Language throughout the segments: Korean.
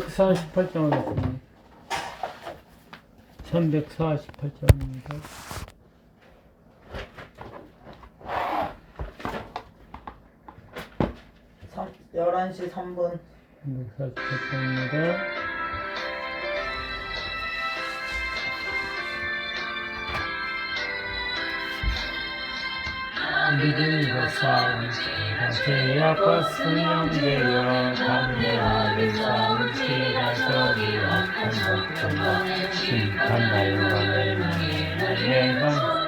348장 하겠습니다. 348장입니다. 11시 3분 348장입니다. 믿음과 싸움, 죄악과 수명되어 담대하게 싸움 치라서기와 공복전과 심판날과 내가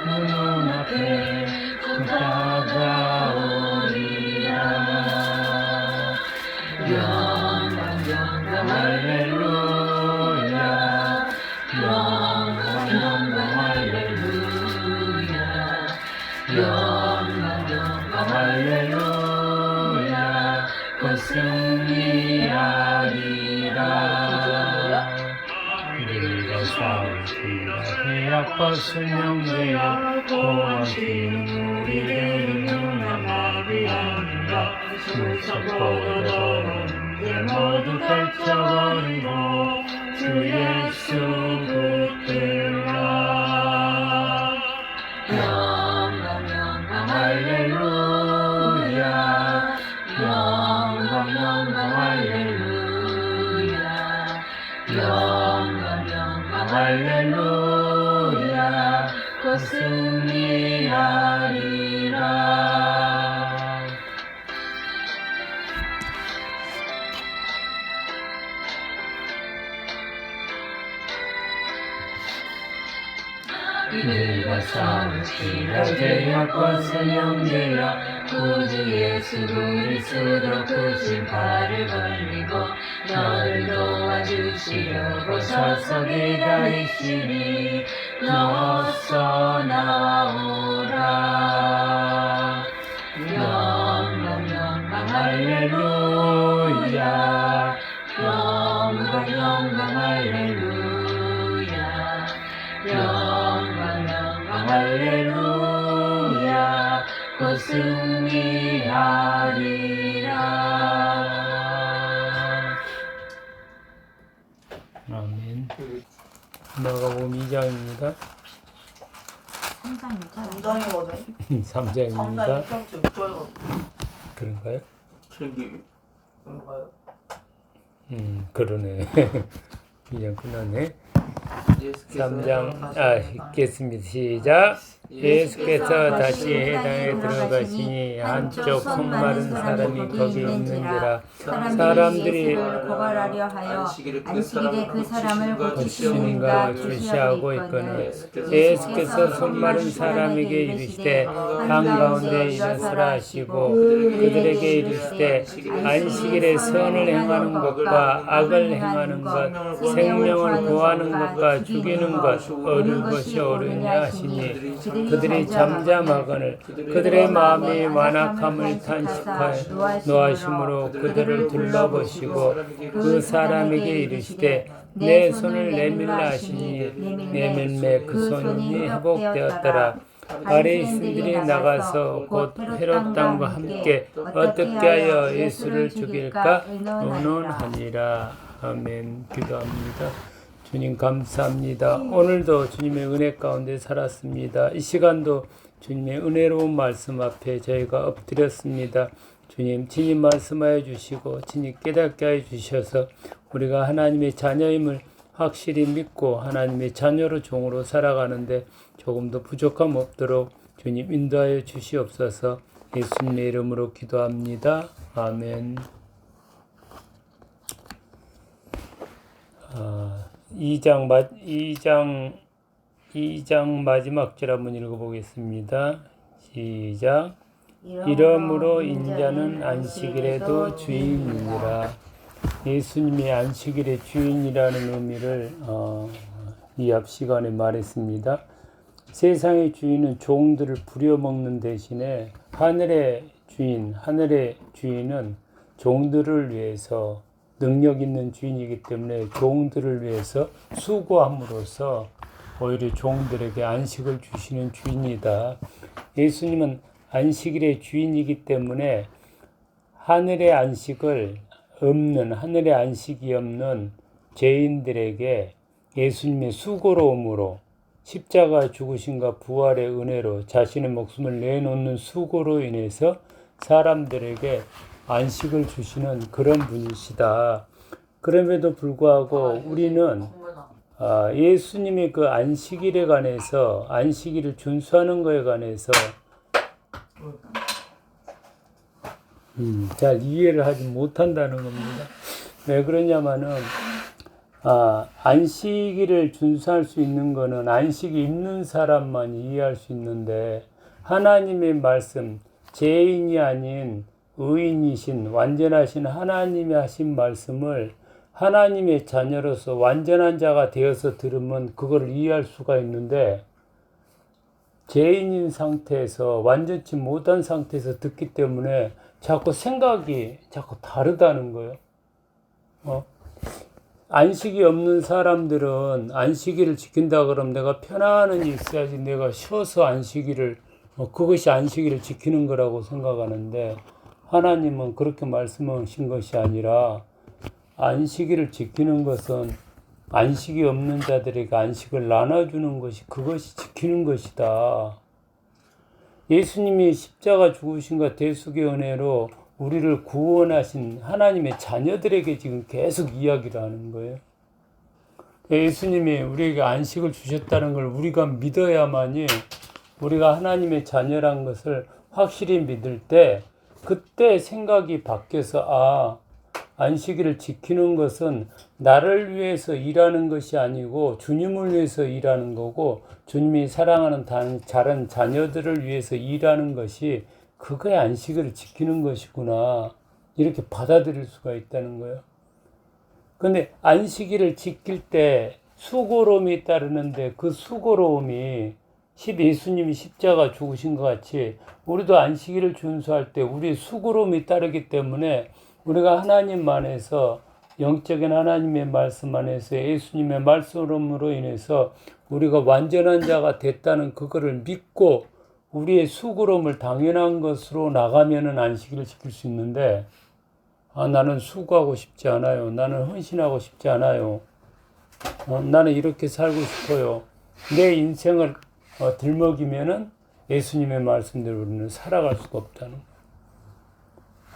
문문 앞에 다가오리라 영광 영광 할렐 해악과 수명되어 공하시는 우리를 능하리라 수석보다는 모두 떨쳐버리고 주 곧 승리하리라. 내가 싸우시라 죄악과 수명되어 구주 예수 그리스도 그 심판을 걸리고 너를 도와주시려고 서서 기다리시니 어서 나오라. 영광 영광 할렐루야. 영광 영광 할렐루야. 영광 영광 할렐루야. 곧 승리하리 마가복음 2장입니다. 3장이죠? 3장이거든. 3장입니다. 3장 1장쯤 좋아요. 그런가요? 길기. 그런가요? 음 그러네. 2장 끝났네 3장 다시 아 읽겠습니다. 시작. 예수께서 다시 해당에 들어가시니 한쪽 손 마른 사람이 거기 있는지라. 사람들이 고발하려 하여 안식일에 그 사람을 고치시는가 주시하고 있거늘 있거늘. 예수께서 손 마른 사람에게 이르시되 한가운데 일어서라 하시고 그들에게 이르시되 안식일에 선을 행하는 것과 악을 행하는 것 생명을 구하는 것과 죽이는 것 어느 것이 옳으냐 하시니 그들이 잠잠하거늘 그들의 마음이 완악함을 탄식하여 노하심으로 그들을 둘러보시고 그 사람에게 이르시되 내 손을 내밀라 하시니 내밀매 그 손이 회복되었더라. 바리새인들이 나가서 곧 헤롯 당과 함께 어떻게 하여 예수를 죽일까? 의논하니라. 아멘. 기도합니다. 주님 감사합니다. 오늘도 주님의 은혜 가운데 살았습니다. 이 시간도 주님의 은혜로운 말씀 앞에 저희가 엎드렸습니다. 주님 친히 말씀하여 주시고 친히 깨닫게 하여 주셔서 우리가 하나님의 자녀임을 확실히 믿고 하나님의 자녀로 종으로 살아가는데 조금도 부족함 없도록 주님 인도하여 주시옵소서 예수님의 이름으로 기도합니다. 아멘. 아, 2장 마 2장 2장 마지막 절 한번 읽어보겠습니다. 시작. 이러므로 인자는 안식일에도 주인이니라. 예수님이 안식일의 주인이라는 의미를 어, 이앞 시간에 말했습니다. 세상의 주인은 종들을 부려먹는 대신에 하늘의 주인, 하늘의 주인은 종들을 위해서 능력 있는 주인이기 때문에 종들을 위해서 수고함으로써 오히려 종들에게 안식을 주시는 주인이다. 예수님은 안식일의 주인이기 때문에 하늘의 안식을 없는 하늘의 안식이 없는 죄인들에게 예수님의 수고로움으로 십자가 죽으심과 부활의 은혜로 자신의 목숨을 내놓는 수고로 인해서 사람들에게 안식을 주시는 그런 분이시다. 그럼에도 불구하고 우리는 아, 예수님의 그 안식일에 관해서 안식일을 준수하는 것에 관해서 음, 잘 이해를 하지 못한다는 겁니다. 왜 그러냐면은 아, 안식일을 준수할 수 있는 것은 안식이 있는 사람만 이해할 수 있는데 하나님의 말씀 죄인이 아닌 의인이신 완전하신 하나님이 하신 말씀을 하나님의 자녀로서 완전한 자가 되어서 들으면 그걸 이해할 수가 있는데 죄인인 상태에서 완전치 못한 상태에서 듣기 때문에 자꾸 생각이 자꾸 다르다는 거예요. 어? 안식이 없는 사람들은 안식일을 지킨다 그러면 내가 편안히 있어야지 내가 쉬어서 안식일을 어, 그것이 안식일을 지키는 거라고 생각하는데 하나님은 그렇게 말씀하신 것이 아니라 안식일을 지키는 것은 안식이 없는 자들에게 안식을 나눠주는 것이 그것이 지키는 것이다. 예수님이 십자가 죽으신과 대속의 은혜로 우리를 구원하신 하나님의 자녀들에게 지금 계속 이야기를 하는 거예요. 예수님이 우리에게 안식을 주셨다는 걸 우리가 믿어야만이 우리가 하나님의 자녀란 것을 확실히 믿을 때 그때 생각이 바뀌어서 아 안식일을 지키는 것은 나를 위해서 일하는 것이 아니고 주님을 위해서 일하는 거고 주님이 사랑하는 단- 다른 자녀들을 위해서 일하는 것이 그거의 안식일을 지키는 것이구나 이렇게 받아들일 수가 있다는 거예요. 근데 안식일을 지킬 때 수고로움이 따르는데 그 수고로움이 십 예수님이 십자가 죽으신 것 같이 우리도 안식일을 준수할 때 우리 수고로움이 따르기 때문에 우리가 하나님 안에서 영적인 하나님의 말씀 안에서 예수님의 말씀으로 인해서 우리가 완전한 자가 됐다는 그거를 믿고 우리의 수고로움을 당연한 것으로 나가면은 안식일을 지킬 수 있는데 아 나는 수고하고 싶지 않아요. 나는 헌신하고 싶지 않아요. 어, 나는 이렇게 살고 싶어요. 내 인생을 어, 들먹이면은 예수님의 말씀대로 우리는 살아갈 수가 없다는 거예요.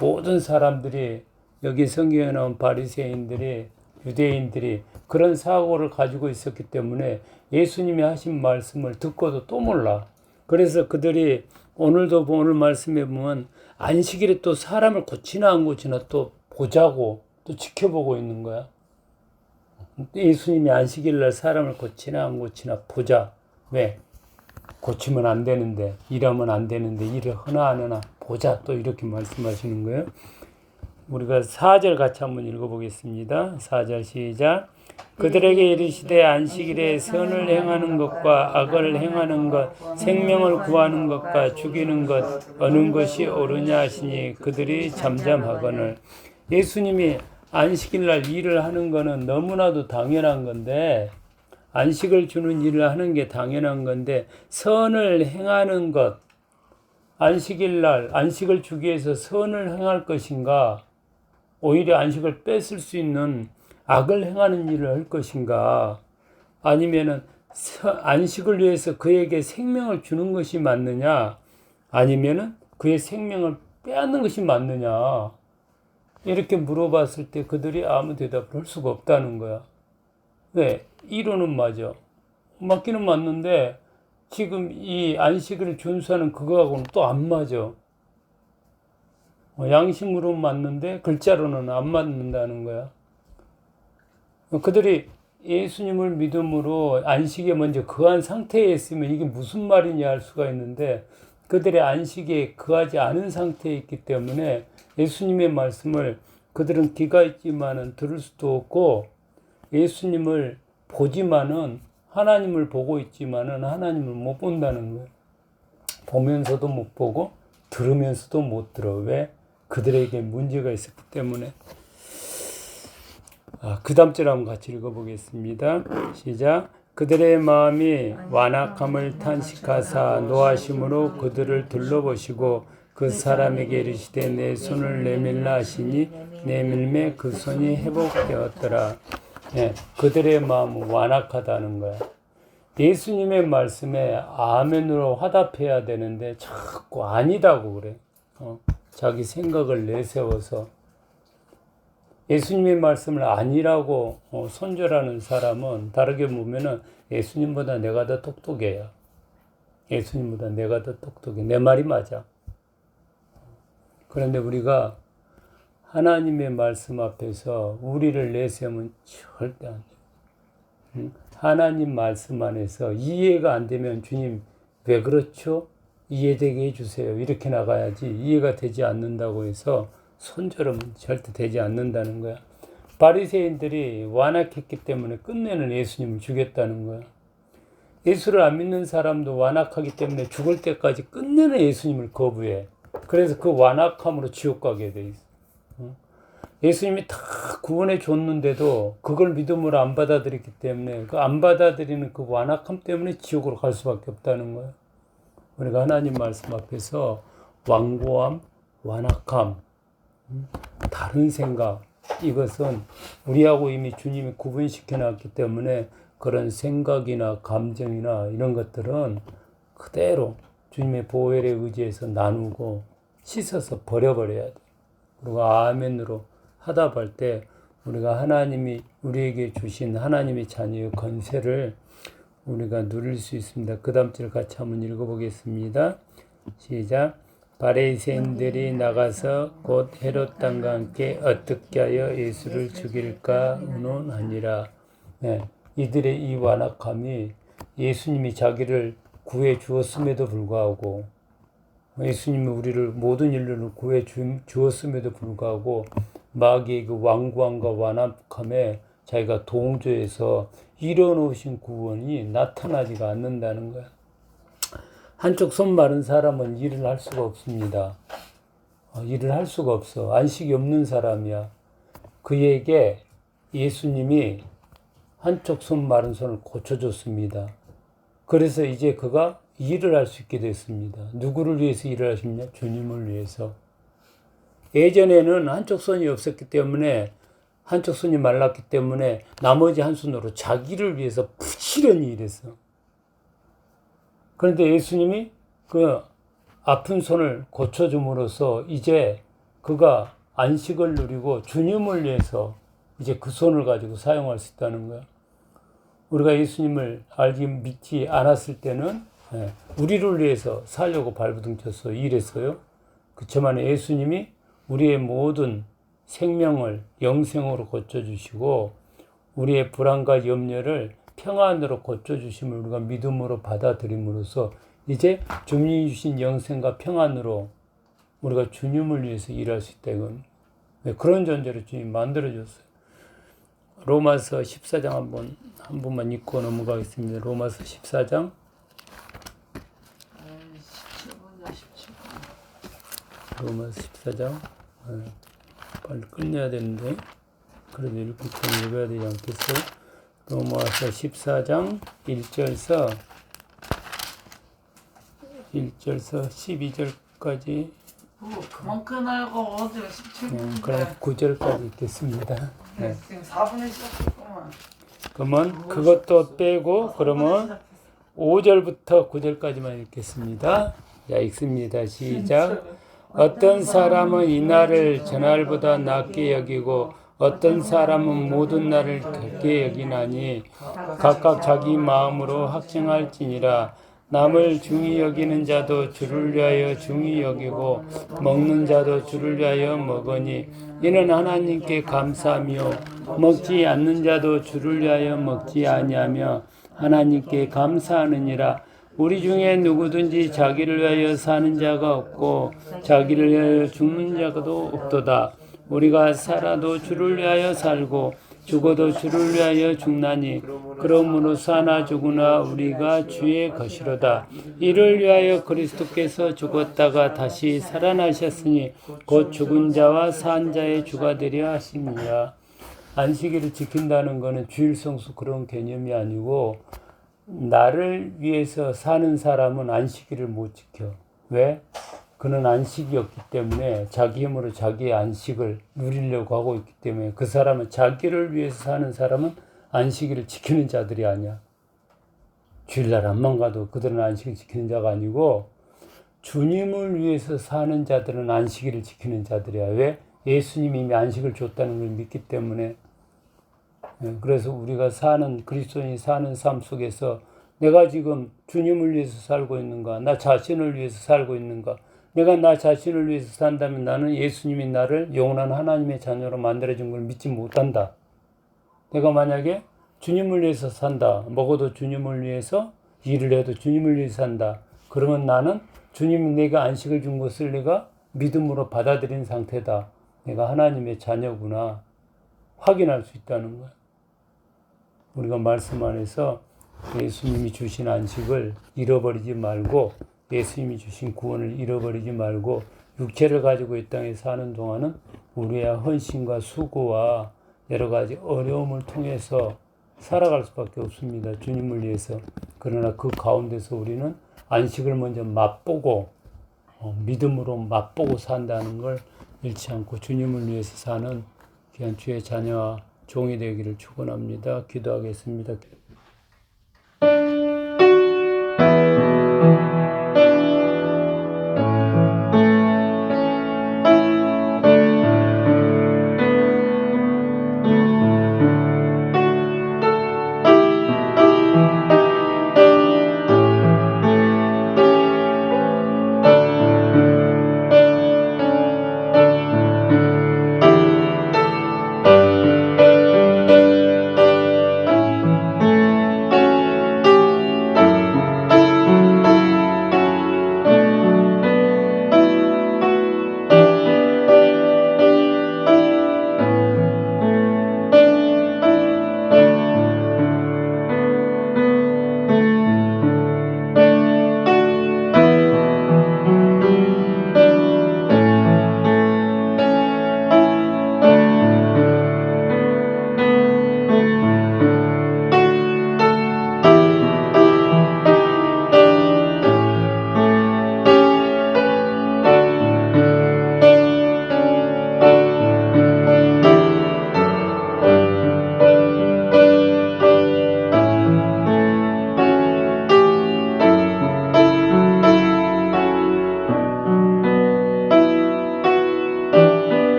모든 사람들이 여기 성경에 나온 바리새인들이 유대인들이 그런 사고를 가지고 있었기 때문에 예수님이 하신 말씀을 듣고도 또 몰라. 그래서 그들이 오늘도 오늘 말씀에 보면 안식일에 또 사람을 고치나 안 고치나 또 보자고 또 지켜보고 있는 거야. 예수님이 안식일 날 사람을 고치나 안 고치나 보자. 왜? 고치면 안 되는데 일하면 안 되는데 일을 하나 안 하나 보자 또 이렇게 말씀하시는 거예요. 우리가 4절 같이 한번 읽어보겠습니다. 4절 시작. 그들에게 이르시되 안식일에 선을 행하는 것과 악을 행하는 것, 생명을 구하는 것과 죽이는 것 어느 것이 옳으냐 하시니 그들이 잠잠하거늘 예수님이 안식일 날 일을 하는 거는 너무나도 당연한 건데 안식을 주는 일을 하는 게 당연한 건데 선을 행하는 것 안식일 날 안식을 주기 위해서 선을 행할 것인가? 오히려 안식을 뺏을 수 있는 악을 행하는 일을 할 것인가? 아니면은 서- 안식을 위해서 그에게 생명을 주는 것이 맞느냐? 아니면은 그의 생명을 빼앗는 것이 맞느냐? 이렇게 물어봤을 때 그들이 아무 대답을 할 수가 없다는 거야. 왜? 이론은 맞아. 맞기는 맞는데 지금 이 안식을 준수하는 그거하고는 또 안 맞아. 어, 양심으로 맞는데 글자로는 안 맞는다는 거야. 어, 그들이 예수님을 믿음으로 안식에 먼저 거한 상태에 있으면 이게 무슨 말이냐 할 수가 있는데 그들의 안식에 거하지 않은 상태에 있기 때문에 예수님의 말씀을 그들은 귀가 있지만은 들을 수도 없고 예수님을 보지만은 하나님을 보고 있지만은 하나님을 못 본다는 거예요. 보면서도 못 보고 들으면서도 못 들어. 왜? 그들에게 문제가 있었기 때문에. 아, 그 다음 절 한번 같이 읽어보겠습니다. 시작. 그들의 마음이 완악함을 탄식하사 노하심으로 그들을 둘러보시고 그 사람에게 이르시되 내 손을 내밀라 하시니 내밀매 그 손이 회복되었더라. 예, 그들의 마음은 완악하다는 거야. 예수님의 말씀에 아멘으로 화답해야 되는데 자꾸 아니다고 그래. 어, 자기 생각을 내세워서 예수님의 말씀을 아니라고 어, 손절하는 사람은 다르게 보면은 예수님보다 내가 더 똑똑해요. 예수님보다 내가 더 똑똑해. 내 말이 맞아. 그런데 우리가 하나님의 말씀 앞에서 우리를 내세우면 절대 안 돼. 응? 하나님 말씀 안에서 이해가 안 되면 주님 왜 그렇죠? 이해되게 해주세요. 이렇게 나가야지 이해가 되지 않는다고 해서 손절하면 절대 되지 않는다는 거야. 바리새인들이 완악했기 때문에 끝내는 예수님을 죽였다는 거야. 예수를 안 믿는 사람도 완악하기 때문에 죽을 때까지 끝내는 예수님을 거부해. 그래서 그 완악함으로 지옥 가게 돼 있어. 어? 예수님이 다 구원해 줬는데도 그걸 믿음으로 안 받아들였기 때문에 그 안 받아들이는 그 완악함 때문에 지옥으로 갈 수밖에 없다는 거야. 우리가 하나님 말씀 앞에서 완고함, 완악함, 음, 다른 생각 이것은 우리하고 이미 주님이 구분시켜 놨기 때문에 그런 생각이나 감정이나 이런 것들은 그대로 주님의 보혈에 의지해서 나누고 씻어서 버려버려야 돼. 그리고 아멘으로 하답할 때 우리가 하나님이 우리에게 주신 하나님의 자녀의 건세를 우리가 누릴 수 있습니다. 그 다음 절 같이 한번 읽어보겠습니다. 시작. 바레이새인들이 나가서 곧 헤롯 땅과 함께 어떻게 하여 예수를 죽일까 의논하니라. 네, 이들의 이 완악함이 예수님이 자기를 구해 주었음에도 불구하고 예수님이 우리를 모든 인류를 구해 주, 주었음에도 불구하고 마귀의 그 완고함과 완악함에 자기가 동조해서 이뤄놓으신 구원이 나타나지가 않는다는 거야. 한쪽 손 마른 사람은 일을 할 수가 없습니다. 어, 일을 할 수가 없어. 안식이 없는 사람이야. 그에게 예수님이 한쪽 손 마른 손을 고쳐줬습니다. 그래서 이제 그가 일을 할 수 있게 됐습니다. 누구를 위해서 일을 하십냐? 주님을 위해서. 예전에는 한쪽 손이 없었기 때문에 한쪽 손이 말랐기 때문에 나머지 한 손으로 자기를 위해서 부지런히 일했어. 그런데 예수님이 그 아픈 손을 고쳐줌으로써 이제 그가 안식을 누리고 주님을 위해서 이제 그 손을 가지고 사용할 수 있다는 거야. 우리가 예수님을 알지 믿지 않았을 때는 예, 우리를 위해서 살려고 발부둥 쳤어 일했어요. 그렇지만 예수님이 우리의 모든 생명을 영생으로 고쳐주시고 우리의 불안과 염려를 평안으로 고쳐주심을 우리가 믿음으로 받아들임으로써 이제 주님이 주신 영생과 평안으로 우리가 주님을 위해서 일할 수 있다 이건 네, 그런 존재로 주님 만들어줬어요. 로마서 14장 한번 한 번만 읽고 넘어가겠습니다. 로마서 14장 17분이야 17분. 로마서 14장 네, 빨리 끝내야 되는데 그래도 읽고 좀 읽어야 되지 않겠어요? 로마서 14장 1절서 1절서 12절까지 뭐 그만 끊어고 어제 17분. 음, 그럼 9절까지 읽겠습니다. 네. 지금 4분에 시작했구만. 그러면 그것도 빼고 그러면 5절부터 9절까지만 읽겠습니다. 자, 읽습니다. 시작. 어떤 사람은 이날을 전날보다 낮게 여기고 어떤 사람은 모든 날을 같게 여기나니 각각 자기 마음으로 확증할지니라. 남을 중히 여기는 자도 주를 위하여 중히 여기고 먹는 자도 주를 위하여 먹으니 이는 하나님께 감사하며 먹지 않는 자도 주를 위하여 먹지 아니하며 하나님께 감사하느니라 우리 중에 누구든지 자기를 위하여 사는 자가 없고 자기를 위하여 죽는 자도 없도다. 우리가 살아도 주를 위하여 살고 죽어도 주를 위하여 죽나니 그러므로 사나 죽으나 우리가 주의 것이로다. 이를 위하여 그리스도께서 죽었다가 다시 살아나셨으니 곧 죽은 자와 산 자의 주가 되려 하심이라 안식일을 지킨다는 것은 주일 성수 그런 개념이 아니고 나를 위해서 사는 사람은 안식일을 못 지켜 왜? 그는 안식이었기 때문에 자기 힘으로 자기의 안식을 누리려고 하고 있기 때문에 그 사람은 자기를 위해서 사는 사람은 안식일을 지키는 자들이 아니야. 주일날 안만 가도 그들은 안식을 지키는 자가 아니고 주님을 위해서 사는 자들은 안식일을 지키는 자들이야. 왜? 예수님이 이미 안식을 줬다는 걸 믿기 때문에. 예, 그래서 우리가 사는 그리스도인이 사는 삶 속에서 내가 지금 주님을 위해서 살고 있는가? 나 자신을 위해서 살고 있는가? 내가 나 자신을 위해서 산다면 나는 예수님이 나를 영원한 하나님의 자녀로 만들어준 걸 믿지 못한다. 내가 만약에 주님을 위해서 산다. 먹어도 주님을 위해서 일을 해도 주님을 위해서 산다. 그러면 나는 주님이 내가 안식을 준 것을 내가 믿음으로 받아들인 상태다. 내가 하나님의 자녀구나. 확인할 수 있다는 거야. 우리가 말씀 안에서 예수님이 주신 안식을 잃어버리지 말고 예수님이 주신 구원을 잃어버리지 말고 육체를 가지고 이 땅에 사는 동안은 우리의 헌신과 수고와 여러 가지 어려움을 통해서 살아갈 수밖에 없습니다. 주님을 위해서. 그러나 그 가운데서 우리는 안식을 먼저 맛보고 어, 믿음으로 맛보고 산다는 걸 잃지 않고 주님을 위해서 사는 귀한 주의 자녀와 종이 되기를 축원합니다. 기도하겠습니다.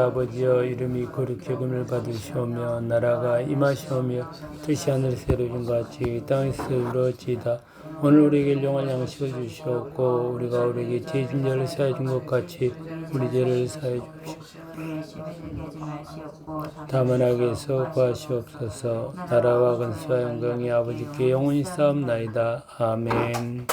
아버지여 이름이 거룩히 여김을 받으시오며 나라가 임하시오며 뜻이 하늘에서 이루어진 것 같이 이 땅에서 이루어지이다. 오늘 우리에게 일용할 양식을 주시옵고 우리가 우리에게 죄진 죄를 사해 준 것 같이 우리 죄를 사해 마시옵고 다만 악에서 구하시옵소서. 나라와 근수와 영광이 아버지께 영원히 싸움나이다. 아멘